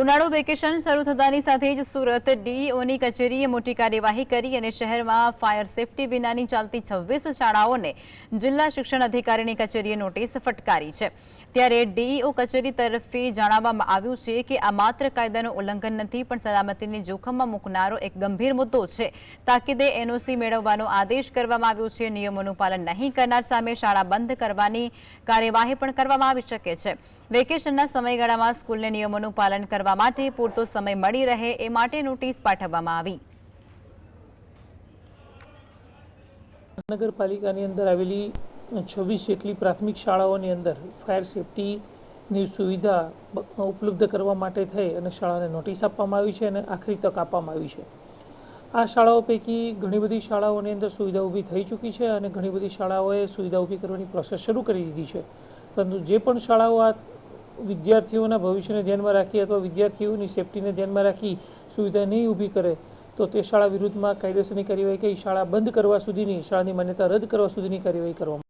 ઉનાળુ વેકેશન શરૂ થતાની સાથે જ સુરત ડીઈઓની કચેરીએ મોટી કાર્યવાહી કરી અને શહેરમાં ફાયર સેફટી વિનાની ચાલતી છવ્વીસ શાળાઓને જિલ્લા શિક્ષણ અધિકારીની કચેરીએ નોટિસ ફટકારી છે. ત્યારે ડીઈઓ કચેરી તરફથી જણાવવામાં આવ્યું છે કે આ માત્ર કાયદાનું ઉલ્લંઘન નથી, પણ સલામતીને જોખમમાં મૂકનારો એક ગંભીર મુદ્દો છે. તાકીદે એનઓસી મેળવવાનો આદેશ કરવામાં આવ્યો છે. નિયમોનું પાલન નહીં કરનાર સામે શાળા બંધ કરવાની કાર્યવાહી પણ કરવામાં આવી શકે છે. વેકેશનના સમયગાળામાં સ્કૂલને નિયમોનું પાલન કરવા માટે પૂરતો સમય મળી રહે એ માટે નોટિસ પાઠવવામાં આવી. નગરપાલિકાની અંદર આવેલી છવ્વીસ જેટલી પ્રાથમિક શાળાઓની અંદર ફાયર સેફટીની સુવિધા ઉપલબ્ધ કરવા માટે થઈ અને શાળાને નોટિસ આપવામાં આવી છે અને આખરી તક આપવામાં આવી છે. આ શાળાઓ પૈકી ઘણી બધી શાળાઓની અંદર સુવિધા ઊભી થઈ ચૂકી છે અને ઘણી બધી શાળાઓએ સુવિધા ઊભી કરવાની પ્રોસેસ શરૂ કરી દીધી છે. પરંતુ જે પણ શાળાઓ આ વિદ્યાર્થીઓના ભવિષ્યને ધ્યાનમાં રાખી અથવા વિદ્યાર્થીઓની સેફટીને ધ્યાનમાં રાખી સુવિધા નહીં ઊભી કરે, તો તે શાળા વિરુદ્ધમાં કાયદેસરની કાર્યવાહી કરી શાળા બંધ કરવા સુધીની, શાળાની માન્યતા રદ કરવા સુધીની કાર્યવાહી કરવામાં